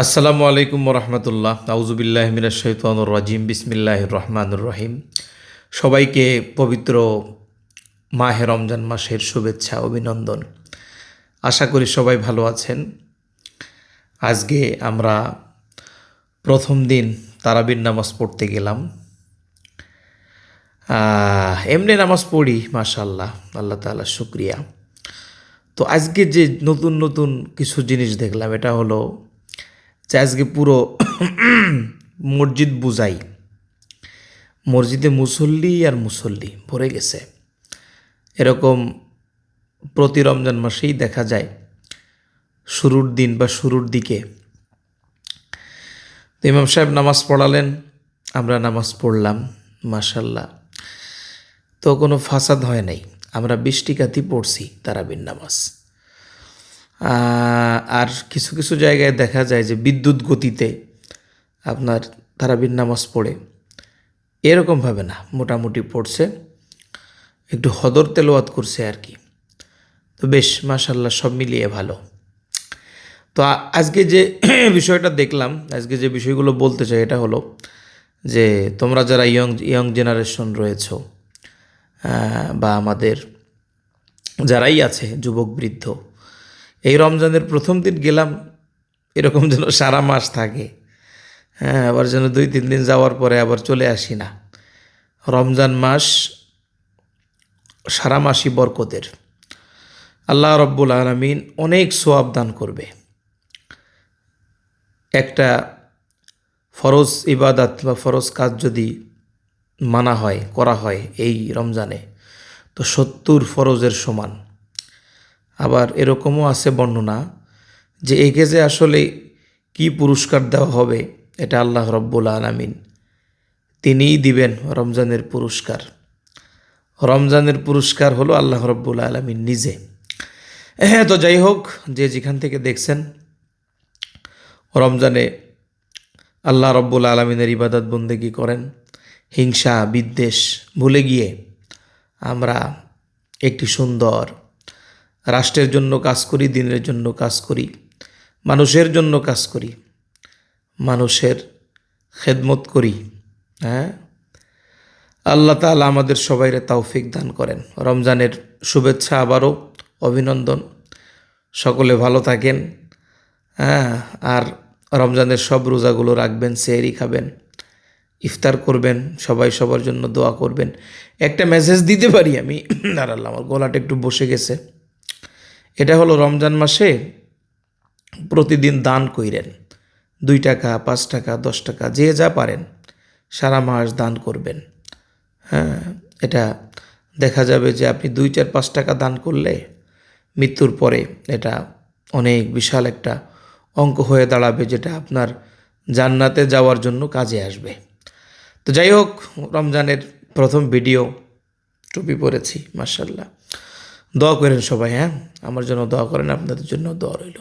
আসসালামু আলাইকুম রহমতুল্লাহ আউজুবিল্লাহ মিনাশ শৈতানুর রাজিম। বিসমিল্লাহ রহমানুর রহিম। সবাইকে পবিত্র মাহে রমজান মাসের শুভেচ্ছা, অভিনন্দন। আশা করি সবাই ভালো আছেন। আজকে আমরা প্রথম দিন তারাবির নামাজ পড়তে গেলাম। এমনি নামাজ পড়ি মাশাল্লাহ আল্লাহ তাআলা শুক্রিয়া। তো আজকে যে নতুন নতুন কিছু জিনিস দেখলাম, এটা হলো আজকে পুরো মসজিদ বুঝাই। মসজিদে মুসল্লি আর মুসল্লি ভরে গেছে। এরকম প্রতি রমজান মাসেই দেখা যায় শুরুর দিন বা শুরুর দিকে। তো ইমাম সাহেব নামাজ পড়ালেন, আমরা নামাজ পড়লাম মাশাল্লাহ তো কোনো ফাসাদ হয় নাই, আমরা বৃষ্টিকাতি পড়ছি তারাবির নামাজ। আর কিছু কিছু জায়গায় দেখা যায় যে বিদ্যুৎ গতিতে আপনার তারাবির নামাজ পড়ে। এরকমভাবে না, মোটামুটি পড়ছে। একটু হদর তেলোয়াত করছে আর কি। তো বেশ মাশাল্লাহ সব মিলিয়ে ভালো। তো আজকে যে বিষয়টা দেখলাম, আজকে যে বিষয়গুলো বলতে চাই, এটা হলো যে তোমরা যারা ইয়ং ইয়ং জেনারেশন রয়েছো বা আমাদের যারাই আছে, যুবক, বৃদ্ধ এই রমজানের প্রথম দিন গেলাম, এরকম যেন সারা মাস থাকে। হ্যাঁ আবার যেন দুই, তিন দিন যাওয়ার পরে আবার চলে আসি না। রমজান মাস সারা মাসই বরকতের। আল্লাহ রব্বুল আলমিন অনেক সোয়াব দান করবে। একটা ফরজ ইবাদাত বা ফরজ কাজ যদি মানা হয়, করা হয় এই রমজানে, তো সত্তর ফরজের সমান। আবার এরকমও আছে বর্ণনা যে একে যে আসলে কি পুরস্কার দেওয়া হবে, এটা আল্লাহ রব্বুল আলামিন তিনিই দিবেন রমজানের পুরস্কার। রমজানের পুরস্কার হলো আল্লাহ রব্বুল আলামিন নিজে। হ্যাঁ তো যাই হোক, যে যেখান থেকে দেখছেন, রমজানে আল্লাহ রব্বুল আলমিনের ইবাদত বন্দেগি করেন, হিংসা, বিদ্বেষ ভুলে গিয়ে আমরা একটি সুন্দর রাষ্ট্রের জন্য কাজ করি, দিনের জন্য কাজ করি, মানুষের জন্য কাজ করি, মানুষের খেদমত করি হ্যাঁ? আল্লাহ তাআলা আমাদের সবাইরে তাওফিক দান করেন। রমজানের শুভেচ্ছা আবারও, অভিনন্দন। সকলে ভালো থাকেন হ্যাঁ? আর রমজানের সব রোজাগুলো রাখবেন, সেহরি খাবেন, ইফতার করবেন, সবাই সবার জন্য দোয়া করবেন। একটা মেসেজ দিতে পারি আমি? দাঁড়ালাম, আমার গলাটা একটু বসে গেছে। এটা হলো রমজান মাসে প্রতিদিন দান কইরেন। দুই টাকা, পাঁচ টাকা, দশ টাকা, যে যা পারেন সারা মাস দান করবেন। হ্যাঁ এটা দেখা যাবে যে আপনি দুই, চার, পাঁচ টাকা দান করলে মৃত্যুর পরে এটা অনেক বিশাল একটা অঙ্ক হয়ে দাঁড়াবে যেটা আপনার জান্নাতে যাওয়ার জন্য কাজে আসবে। তো যাই হোক, রমজানের প্রথম ভিডিও টুপি পরেছি মার্শাল্লাহ দোয়া করেন সবাই হ্যাঁ? আমার জন্য দোয়া করেন আপনাদের জন্য দোয়া রইল।